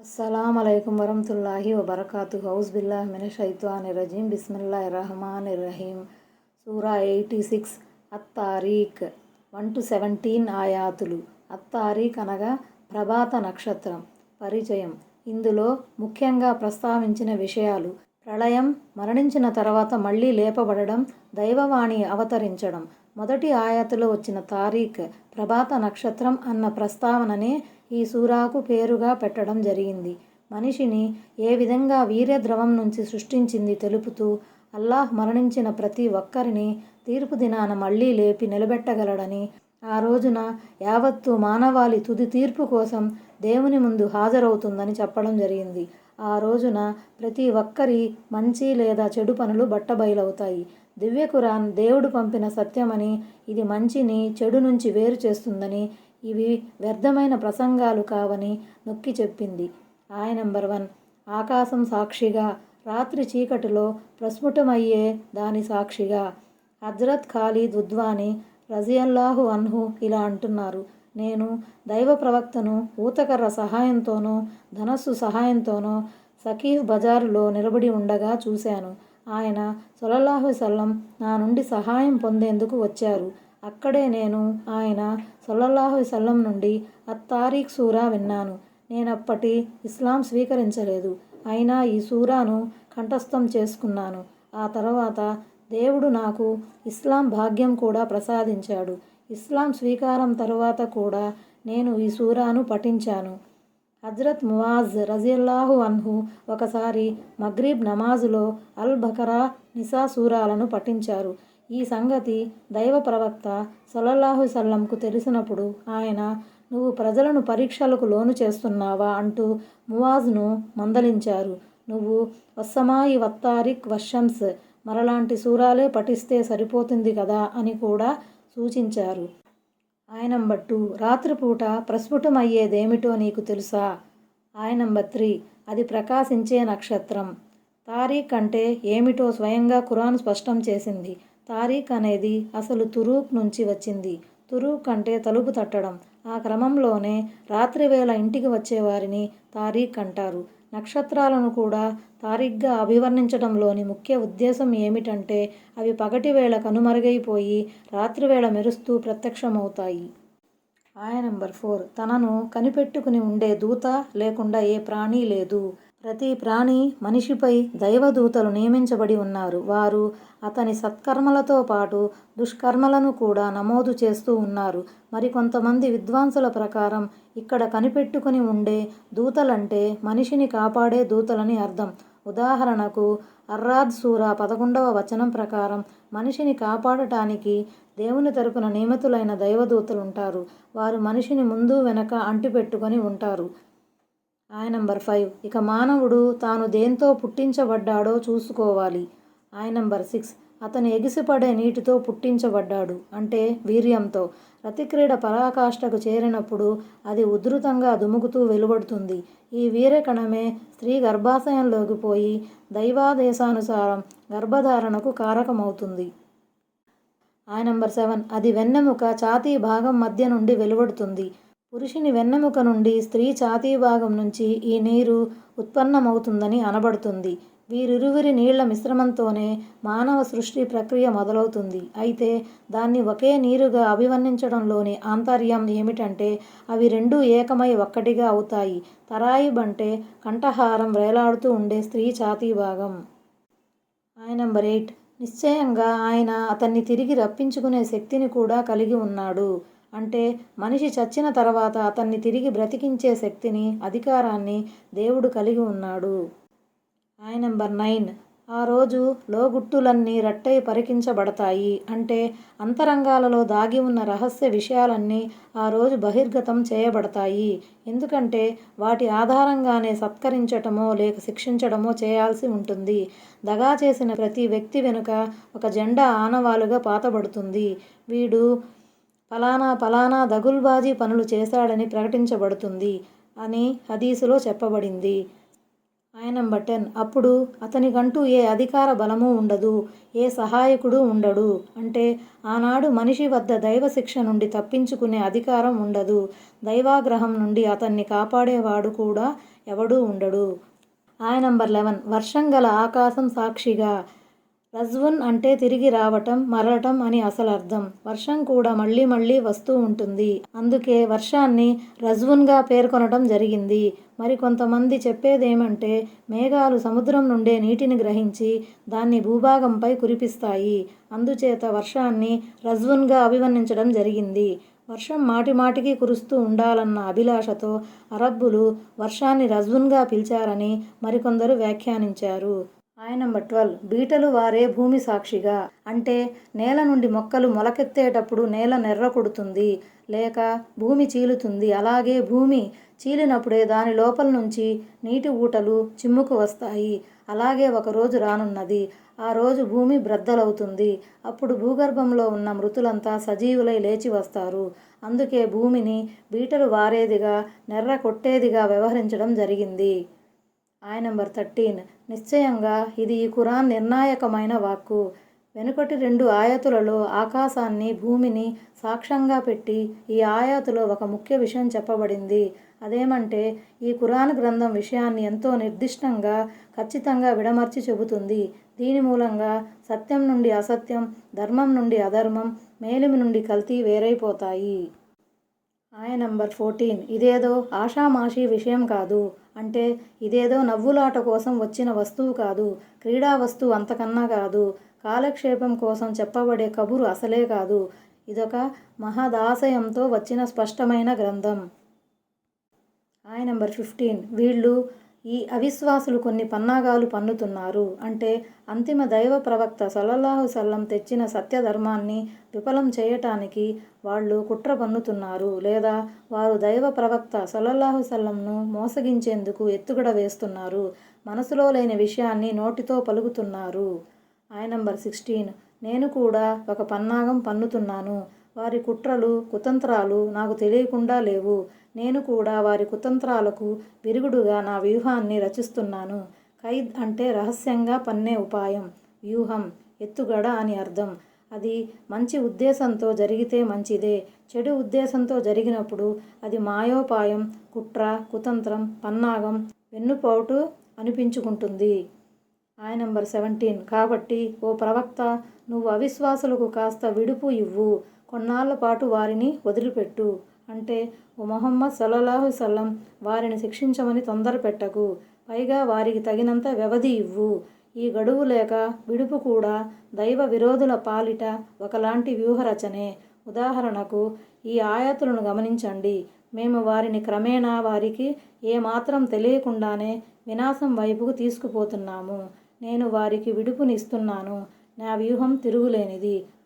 అస్సలం అయికం వరహతుల్లాహి వబర్కాతు హౌస్ బిల్లా మిన షైత్వాని రజీం బిస్మిల్లా రహమాన్ రహీం సూరా ఎయిటీ సిక్స్. అత్తారీక్ వన్ టు సెవెంటీన్ ఆయాతులు. అత్తారీక్ అనగా ప్రభాత నక్షత్రం. పరిచయం. ఇందులో ముఖ్యంగా ప్రస్తావించిన విషయాలు. ప్రళయం మరణించిన తర్వాత మళ్ళీ లేపబడడం దైవవాణి అవతరించడం. మొదటి ఆయాతులో వచ్చిన తారీఖ్ ప్రభాత నక్షత్రం అన్న ప్రస్తావననే ఈ సూరాకు పేరుగా పెట్టడం జరిగింది. మనిషిని ఏ విధంగా వీర్యద్రవం నుంచి సృష్టించింది తెలుపుతూ అల్లాహ్ మరణించిన ప్రతి ఒక్కరిని తీర్పు దినాన మళ్ళీ లేపి నిలబెట్టగలడని ఆ రోజున యావత్తు మానవాళి తుది తీర్పు కోసం దేవుని ముందు హాజరవుతుందని చెప్పడం జరిగింది. ఆ రోజున ప్రతి ఒక్కరి మంచి లేదా చెడు పనులు బట్టబయలవుతాయి. దివ్య ఖురాన్ దేవుడు పంపిన సత్యమని ఇది మంచిని చెడు నుంచి వేరు చేస్తుందని ఇవి వ్యర్థమైన ప్రసంగాలు కావని నొక్కి చెప్పింది. ఆయ నెంబర్ వన్. ఆకాశం సాక్షిగా రాత్రి చీకటిలో ప్రస్ఫుటమయ్యే దాని సాక్షిగా. హజ్రత్ ఖాళీ ఉద్వాని రజియల్లాహు అన్హు ఇలా అంటున్నారు. నేను దైవ ప్రవక్తను ఊతకర్ర సహాయంతోనో ధనస్సు సహాయంతోనో సకీఫ్ బజారులో నిలబడి ఉండగా చూశాను. ఆయన సొలల్లాహు సల్లం నా నుండి సహాయం పొందేందుకు వచ్చారు. అక్కడే నేను ఆయన సొల్లల్లాహు సల్లం నుండి అత్తారీఖ్ సూరా విన్నాను. నేనప్పటి ఇస్లాం స్వీకరించలేదు. అయినా ఈ సూరాను కంఠస్థం చేసుకున్నాను. ఆ తర్వాత దేవుడు నాకు ఇస్లాం భాగ్యం కూడా ప్రసాదించాడు. ఇస్లాం స్వీకారం తరువాత కూడా నేను ఈ సూరాను పఠించాను. హజ్రత్ మువాజ్ రజిల్లాహు అన్హు ఒకసారి మగ్రీబ్ నమాజులో అల్ బకరా నిసా సూరాలను పఠించారు. ఈ సంగతి దైవ ప్రవక్త సల్లల్లాహు సల్లంకు తెలిసినప్పుడు ఆయన నువ్వు ప్రజలను పరీక్షలకు లోను చేస్తున్నావా? అంటూ మువాజ్ను మందలించారు. నువ్వు వస్సమాయి వత్తారిక్ వర్షంస్ మరలాంటి సూరాలే పఠిస్తే సరిపోతుంది కదా? అని కూడా సూచించారు. ఆయన నంబర్ రాత్రిపూట ప్రస్ఫుటమయ్యేదేమిటో నీకు తెలుసా? ఆయన త్రీ అది ప్రకాశించే నక్షత్రం. తారీఖ్ అంటే ఏమిటో స్వయంగా ఖురాన్ స్పష్టం చేసింది. తారీఖ్ అనేది అసలు తురూక్ నుంచి వచ్చింది. తురూక్ అంటే తలుపు తట్టడం. ఆ క్రమంలోనే రాత్రివేళ ఇంటికి వచ్చేవారిని తారీఖ్ అంటారు. నక్షత్రాలను కూడా తారీఖ్గా అభివర్ణించడంలోని ముఖ్య ఉద్దేశం ఏమిటంటే అవి పగటి వేళ కనుమరుగైపోయి రాత్రివేళ మెరుస్తూ ప్రత్యక్షమవుతాయి. ఆయ నెంబర్ ఫోర్. తనను కనిపెట్టుకుని ఉండే దూత లేకుండా ఏ ప్రాణి లేదు. ప్రతి ప్రాణి మనిషిపై దైవదూతలు నియమించబడి ఉన్నారు. వారు అతని సత్కర్మలతో పాటు దుష్కర్మలను కూడా నమోదు చేస్తూ ఉన్నారు. మరికొంతమంది విద్వాంసుల ప్రకారం ఇక్కడ కనిపెట్టుకుని ఉండే దూతలంటే మనిషిని కాపాడే దూతలని అర్థం. ఉదాహరణకు అర్రాద్ సూరా పదకొండవ వచనం ప్రకారం మనిషిని కాపాడటానికి దేవుని తరపున నియమితులైన దైవదూతలుంటారు వారు మనిషిని ముందు వెనక అంటిపెట్టుకొని ఉంటారు. ఆయన నంబర్ ఫైవ్. ఇక మానవుడు తాను దేంతో పుట్టించబడ్డాడో చూసుకోవాలి. ఆయన నంబర్ సిక్స్. అతను ఎగిసిపడే నీటితో పుట్టించబడ్డాడు. అంటే వీర్యంతో. రతిక్రీడ పరాకాష్ఠకు చేరినప్పుడు అది ఉధృతంగా దుముకుతూ వెలువడుతుంది. ఈ వీరకణమే స్త్రీ గర్భాశయంలోకి పోయి దైవాదేశానుసారం గర్భధారణకు కారకమవుతుంది. ఆయన నెంబర్ సెవెన్. అది వెన్నెముక ఛాతీ భాగం మధ్య నుండి వెలువడుతుంది. పురుషుని వెన్నెముక నుండి స్త్రీ ఛాతీ భాగం నుంచి ఈ నీరు ఉత్పన్నమవుతుందని అనబడుతుంది. వీరిరువురి నీళ్ళ మిశ్రమంతోనే మానవ సృష్టి ప్రక్రియ మొదలవుతుంది. అయితే దాన్ని ఒకే నీరుగా అభివర్ణించడంలోని ఆంతర్యం ఏమిటంటే అవి రెండూ ఏకమై ఒక్కటిగా అవుతాయి. తరాయిబ్ అంటే కంఠహారం వేలాడుతూ ఉండే స్త్రీ ఛాతీ భాగం. ఆయన నంబర్ ఎయిట్. నిశ్చయంగా ఆయన అతన్ని తిరిగి రప్పించుకునే శక్తిని కూడా కలిగి ఉన్నాడు. అంటే మనిషి చచ్చిన తర్వాత అతన్ని తిరిగి బ్రతికించే శక్తిని అధికారాన్ని దేవుడు కలిగి ఉన్నాడు. ఆయన నెంబర్ నైన్. ఆ రోజు లోగుట్టులన్నీ రట్టై పరికించబడతాయి. అంటే అంతరంగాలలో దాగి ఉన్న రహస్య విషయాలన్నీ ఆ రోజు బహిర్గతం చేయబడతాయి. ఎందుకంటే వాటి ఆధారంగానే సత్కరించటమో లేక శిక్షించడమో చేయాల్సి ఉంటుంది. దగా చేసిన ప్రతి వ్యక్తి వెనుక ఒక జెండా ఆనవాలుగా పాతబడుతుంది. వీడు ఫలానా ఫలానా దగుల్బాజీ పనులు చేశాడని ప్రకటించబడుతుంది అని హదీసులో చెప్పబడింది. ఆయన బటన్ టెన్. అప్పుడు అతనికంటూ ఏ అధికార బలము ఉండదు ఏ సహాయకుడు ఉండడు. అంటే ఆనాడు మనిషి వద్ద దైవ శిక్ష నుండి తప్పించుకునే అధికారం ఉండదు. దైవాగ్రహం నుండి అతన్ని కాపాడేవాడు కూడా ఎవడూ ఉండడు. ఆయన నంబర్ లెవెన్. వర్షం గల ఆకాశం సాక్షిగా రజ్వున్ అంటే తిరిగి రావటం మరలటం అని అసలు అర్థం. వర్షం కూడా మళ్ళీ మళ్ళీ వస్తూ ఉంటుంది. అందుకే వర్షాన్ని రజ్వున్గా పేర్కొనటం జరిగింది. మరి కొంతమంది చెప్పేదేమంటే మేఘాలు సముద్రం నుండే నీటిని గ్రహించి దాన్ని భూభాగంపై కురిపిస్తాయి. అందుచేత వర్షాన్ని రజ్వన్గా అభివర్ణించడం జరిగింది. వర్షం మాటిమాటికి కురుస్తూ ఉండాలన్న అభిలాషతో అరబ్బులు వర్షాన్ని రజ్వున్గా పిలిచారని మరికొందరు వ్యాఖ్యానించారు. ఆయన నెంబర్ ట్వెల్వ్ బీటలు వారే భూమి సాక్షిగా. అంటే నేల నుండి మొక్కలు మొలకెత్తేటప్పుడు నేల నెర్ర కొడుతుంది లేక భూమి చీలుతుంది. అలాగే భూమి చీలినప్పుడే దాని లోపల నుంచి నీటి ఊటలు చిమ్ముకు వస్తాయి. అలాగే ఒకరోజు రానున్నది. ఆ రోజు భూమి బ్రద్దలవుతుంది. అప్పుడు భూగర్భంలో ఉన్న మృతులంతా సజీవులై లేచి వస్తారు. అందుకే భూమిని బీటలు వారేదిగా నెర్ర కొట్టేదిగా వ్యవహరించడం జరిగింది. ఆయన నెంబర్ థర్టీన్. నిశ్చయంగా ఇది ఈ ఖురాన్ నిర్ణాయకమైన వాక్కు. వెనుకటి రెండు ఆయతులలో ఆకాశాన్ని భూమిని సాక్ష్యంగా పెట్టి ఈ ఆయాతులో ఒక ముఖ్య విషయం చెప్పబడింది. అదేమంటే ఈ ఖురాన్ గ్రంథం విషయాన్ని ఎంతో నిర్దిష్టంగా ఖచ్చితంగా విడమర్చి చెబుతుంది. దీని మూలంగా సత్యం నుండి అసత్యం ధర్మం నుండి అధర్మం మేలిమి నుండి కల్తీ వేరైపోతాయి. ఆయన నంబర్ ఫోర్టీన్. ఇదేదో ఆషామాషీ విషయం కాదు. అంటే ఇదేదో నవ్వులాట కోసం వచ్చిన వస్తువు కాదు క్రీడా వస్తువు అంతకన్నా కాదు. కాలక్షేపం కోసం చెప్పబడే కబురు అసలే కాదు. ఇదొక మహదాశయంతో వచ్చిన స్పష్టమైన గ్రంథం. ఆయన నెంబర్ ఫిఫ్టీన్. వీళ్ళు ఈ అవిశ్వాసులు కొన్ని పన్నాగాలు పన్నుతున్నారు. అంటే అంతిమ దైవ ప్రవక్త సల్లల్లాహు సల్లం తెచ్చిన సత్యధర్మాన్ని విఫలం చేయటానికి వాళ్ళు కుట్ర పన్నుతున్నారు. లేదా వారు దైవ ప్రవక్త సల్లల్లాహు సల్లంను మోసగించేందుకు ఎత్తుగడ వేస్తున్నారు. మనసులో లేని విషయాన్ని నోటితో పలుకుతున్నారు. ఆయన నంబర్ సిక్స్టీన్. నేను కూడా ఒక పన్నాగం పన్నుతున్నాను. వారి కుట్రలు కుతంత్రాలు నాకు తెలియకుండా లేవు. నేను కూడా వారి కుతంత్రాలకు విరుగుడుగా నా వ్యూహాన్ని రచిస్తున్నాను. ఖైద్ అంటే రహస్యంగా పన్నే ఉపాయం. వ్యూహం ఎత్తుగడ అని అర్థం. అది మంచి ఉద్దేశంతో జరిగితే మంచిదే. చెడు ఉద్దేశంతో జరిగినప్పుడు అది మాయోపాయం కుట్ర కుతంత్రం పన్నాగం వెన్నుపోటు అనిపించుకుంటుంది. ఆయన నంబర్ సెవెంటీన్. కాబట్టి ఓ ప్రవక్త నువ్వు అవిశ్వాసులకు కాస్త విడుపు ఇవ్వు. కొన్నాళ్ళ పాటు వారిని వదిలిపెట్టు. అంటే ఓ మొహమ్మద్ సల్లల్లాహు సల్లం వారిని శిక్షించమని తొందర పెట్టకు పైగా వారికి తగినంత వ్యవధి ఇవ్వు. ఈ గడువు లేక విడుపు కూడా దైవ విరోధుల పాలిట ఒకలాంటి వ్యూహరచనే. ఉదాహరణకు ఈ ఆయతులను గమనించండి. మేము వారిని క్రమేణా వారికి ఏమాత్రం తెలియకుండానే వినాశం వైపుకు తీసుకుపోతున్నాము. నేను వారికి విడుపునిస్తున్నాను. నా వ్యూహం తిరుగులేనిది.